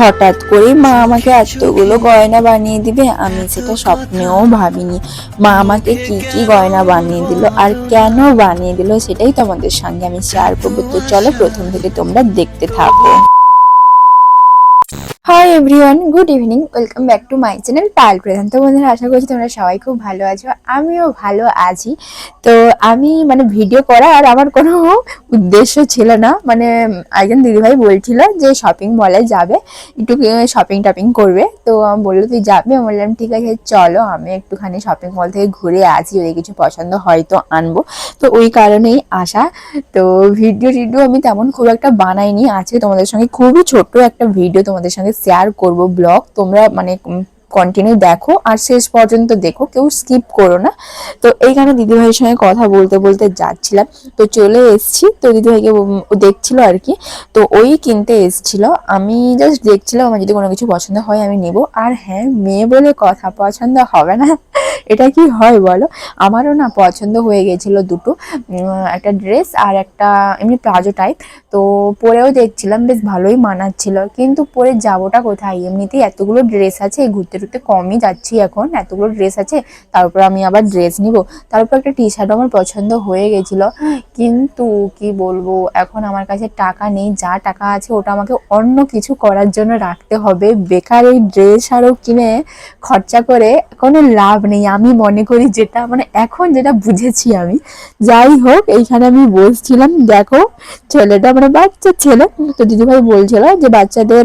হঠাৎ করেই মা আমাকে এতগুলো গয়না বানিয়ে দিবে, আমি সেটা স্বপ্নেও ভাবিনি। মা আমাকে কি কি গয়না বানিয়ে দিল আর কেন বানিয়ে দিল সেটাই তোমাদের সঙ্গে আমি শেয়ার করব। তো চলো প্রথম থেকে তোমরা দেখতে থাকো। Everyone, good evening, welcome back to my channel Pal Pradhan. তো বন্ধুরা, আশা করছি তোমরা সবাই খুব ভালো আছো, আমিও ভালো আছি। তো আমি মানে ভিডিও করা আর আমার কোনো উদ্দেশ্য ছিল না। মানে একজন দিদিভাই বলছিল যে শপিং মলে যাবে, একটু শপিং টপিং করবে। তো আমি বলল, তুই যাবে? আমি বললাম, ঠিক আছে, চলো। আমি একটুখানি শপিং মল থেকে ঘুরে আসি, যদি কিছু পছন্দ হয় তো আনব। তো ওই কারণেই আসা। তো ভিডিও টিডিও আমি তেমন খুব একটা বানাইনি। আজকে তোমাদের সঙ্গে খুবই ছোট্ট একটা ভিডিও তোমাদের সঙ্গে শেয়ার করব ব্লগ তোমরা মানে কন্টিনিউ দেখো, আর শেষ পর্যন্ত দেখো, কেউ স্কিপ করো না। তো এইখানে দিদিভাইয়ের সঙ্গে কথা বলতে বলতে যাচ্ছিলাম। তো চলে এসেছি, তো দিদিভাইকে দেখছিল আর কি। তো ওই কিনতে এসছিল। আমি জাস্ট দেখছিলাম, আমার যদি কোনো কিছু পছন্দ হয় আমি নেব। আর হ্যাঁ মেয়ে বলে কথা পছন্দ হবে না। এটা কি হয় বলো? আমারও না পছন্দ হয়ে গেছিল দুটো একটা ড্রেস আর একটা এমনি প্লাজো টাইপ তো পরেও দেখছিলাম বেশ ভালোই মানাচ্ছিল। কিন্তু পরে যাবোটা কোথায়? এমনিতেই এতগুলো ড্রেস আছে ঘুরতে টুরতে কমই যাচ্ছি এখন। এতগুলো ড্রেস আছে, তারপর আমি আবার ড্রেস নিব। তারপর একটা টি শার্ট আমার পছন্দ হয়ে গেছিল। কিন্তু কি বলব, এখন আমার কাছে টাকা নেই, যা টাকা আছে ওটা আমাকে অন্য কিছু করার জন্য রাখতে হবে। বেকার এই ড্রেস আরও কিনে খরচা করে কোনো লাভ নেই। আমি মনে করি যেটা মানে এখন যেটা বুঝেছি আমি, যাই হোক, এইখানে আমি বসছিলাম দেখো, ছেলেটা মানে বাচ্চা ছেলে, তো দিদিভাই বলছিল যে বাচ্চাদের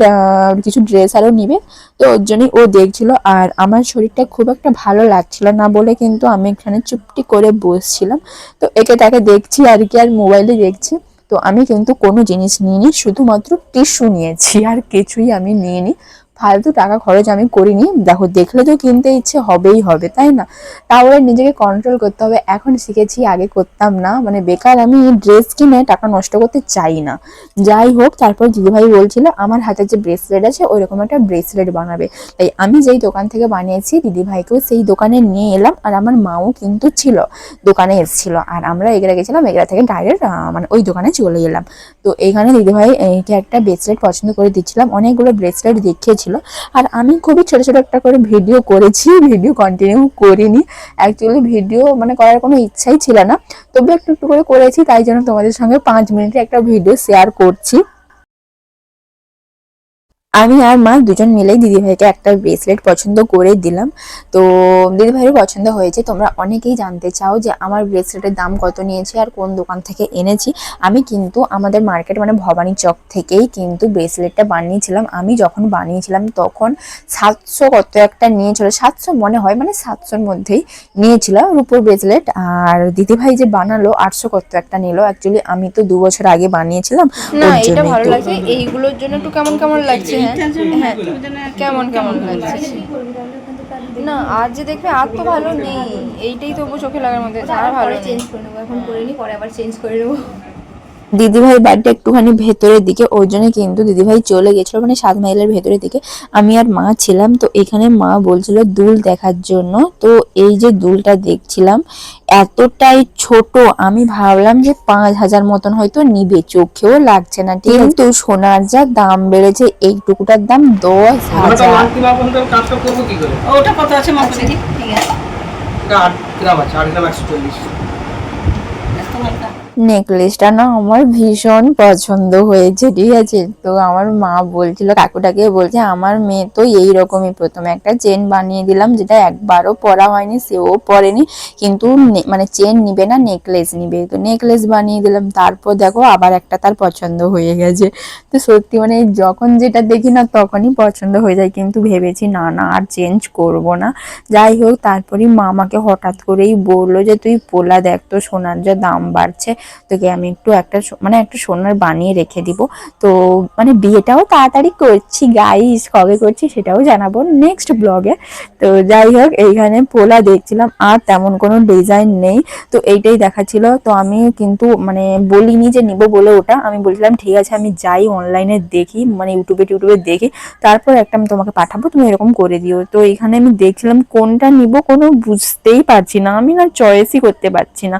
কিছু ড্রেস আরও নিবে, তো ওর জন্যই ও দেখছিল, আর আমার শরীরটা খুব একটা ভালো লাগছিল না বলে কিন্তু আমি এখানে চুপটি করে বসছিলাম, তো একে তাকে দেখছি আর কি, আর মোবাইলে দেখছি, তো আমি কিন্তু কোনো জিনিস নিইনি, শুধুমাত্র টিস্যু নিয়েছি, আর কিছুই আমি নিইনি ফালতু টাকা খরচ আমি করিনি। দেখো, দেখলে তো কিনতে ইচ্ছে হবেই হবে, তাই না? তাহলে নিজেকে কন্ট্রোল করতে হবে। এখন শিখেছি, আগে করতাম না। মানে বেকার আমি ড্রেস কিনে টাকা নষ্ট করতে চাই না। যাই হোক, তারপর দিদিভাই বলছিল, আমার হাতে যে ব্রেসলেট আছে, ওইরকম একটা ব্রেসলেট বানাবে। তাই আমি যেই দোকান থেকে বানিয়েছি, দিদিভাইকেও সেই দোকানে নিয়ে এলাম। আর আমার মাও কিন্তু ছিল, দোকানে এসেছিল। আর আমরা এগরা গেছিলাম এগরা থেকে ডাইরেক্ট মানে ওই দোকানে চলে এলাম। তো এইখানে দিদিভাই একটা ব্রেসলেট পছন্দ করে দিচ্ছিলাম। অনেকগুলো ব্রেসলেট দেখিয়েছিল আর আমি খুবই ছোট ছোট একটা করে ভিডিও করেছি ভিডিও কন্টিনিউ করিনি। অ্যাকচুয়ালি ভিডিও মানে করার কোনো ইচ্ছাই ছিল না। তবে একটু একটু করে করেছি, তাই জন্য তোমাদের সঙ্গে পাঁচ মিনিটে একটা ভিডিও শেয়ার করছি। আমি আর মা দুজন মিলেই দিদিভাইকে একটা ব্রেসলেট পছন্দ করে দিলাম। তো দিদিভাইয়ের পছন্দ হয়েছে। তোমরা অনেকেই জানতে চাও যে আমার ব্রেসলেটের দাম কত নিয়েছে আর কোন দোকান থেকে এনেছি। আমি কিন্তু আমাদের মার্কেট মানে ভবানী চক থেকেই কিন্তু ব্রেসলেটটা বানিয়েছিলাম। আমি যখন বানিয়েছিলাম তখন সাতশো কত একটা নিয়েছিল। সাতশো মনে হয় মানে সাতশোর মধ্যেই নিয়েছিলাম রূপোর ব্রেসলেট আর দিদিভাই যে বানালো আটশো কত একটা নিল। অ্যাকচুয়ালি আমি তো দু বছর আগে বানিয়েছিলাম। না এটা ভালো লাগছে। এইগুলোর জন্য একটু কেমন কেমন লাগছে? কেমন কেমন লাগছে? না আর যে দেখবে আর তো ভালো নেই। এইটাই তবু চোখে লাগার মধ্যে আর ভালো চেঞ্জ করে নেব এখন করে নি পরে আবার চেঞ্জ করে নেব। দিদিভাই বাড়িটা একটুখানি ভেতরের দিকে ওর জন্য কিন্তু দিদিভাই চলে গেছিল মানে সাত মাইলের ভেতরের দিকে। আমি আর মা ছিলাম তো এখানে মা বলছিল দুল দেখার জন্য। তো এই যে দুলটা দেখছিলাম এতটাই ছোট আমি ভাবলাম যে পাঁচ হাজার মতন হয়তো নিবে চোখেও লাগছে না ঠিক কিন্তু সোনার যা দাম বেড়েছে এইটুকুটার দাম দশ হাজার। ওটা কত আছে মাপ দেখি ঠিক আছে। গ্রাম আছে। গ্রাম নেকলেসটা না আমার ভীষণ পছন্দ হয়েছে, ঠিক আছে? তো আমার মা বলছিল, কাকুটাকে বলছে, আমার মেয়ে তো এই রকমই প্রথমে একটা চেন বানিয়ে দিলাম, যেটা একবারও পরা হয়নি, সেও পরেনি, কিন্তু মানে চেন নিবে না, নেকলেস নিবে। তো নেকলেস বানিয়ে দিলাম, তারপর দেখো আবার একটা তার পছন্দ হয়ে গেছে। তো সত্যি মানে যখন যেটা দেখি না, তখনই পছন্দ হয়ে যায়, কিন্তু ভেবেছি না না, আর চেঞ্জ করব না। যাই হোক, তারপরেই মা আমাকে হঠাৎ করেই বলল যে, তুই পোলা দেখ তো, সোনার যা দাম বাড়ছে। তোকে আমি একটু একটা মানে একটা সোনার বানিয়ে রেখে দিব। তো মানে বিয়েটাও তাড়াতাড়ি করছি গাইস কবে করছি সেটাও জানাব নেক্সট ব্লগে তো যাই হোক, এইখানে পোলা দেখছিলাম, আর তেমন কোনো ডিজাইন নেই। তো এইটাই দেখাচ্ছিল। তো আমি কিন্তু মানে বলিনি যে নিব বলে ওটা। আমি বলছিলাম, ঠিক আছে, আমি যাই অনলাইনে দেখি মানে ইউটিউবে টিউটিউবে দেখি। তারপর একটা আমি তোমাকে পাঠাবো, তুমি এরকম করে দিও। তো এখানে আমি দেখছিলাম, কোনটা নিব কোনো বুঝতেই পারছি না। আমি না চয়েসই করতে পারছি না।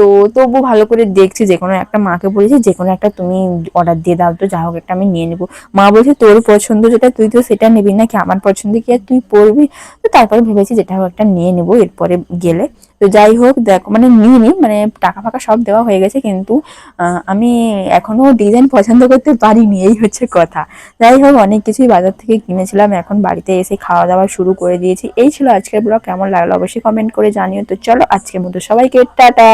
তো তবু ভালো করে দেখছি যে কোনো একটা মাকে বলেছি যে কোনো একটা তুমি অর্ডার দিয়ে দাও, তো যা হোক একটা আমি নিয়ে নেব। মা বলছে, তোর পছন্দ যেটা, তুই তো সেটা নিবি নাকি? আমার পছন্দ কি আর তুই পড়বি তো তারপরে ভেবেছি যেটা হোক একটা নিয়ে নেব, এরপরে গেলে। তো যাই হোক, দেখো মানে নিইনি মানে টাকা ফাকা সব দেওয়া হয়ে গেছে, কিন্তু আমি এখনও ডিজাইন পছন্দ করতে পারিনি, এই হচ্ছে কথা। যাই হোক, অনেক কিছুই বাজার থেকে কিনেছিলাম, এখন বাড়িতে এসে খাওয়া দাওয়া শুরু করে দিয়েছি। এই ছিল আজকের ব্লগ কেমন লাগল অবশ্যই কমেন্ট করে জানিও। তো চলো, আজকের মতো সবাইকে টাটা!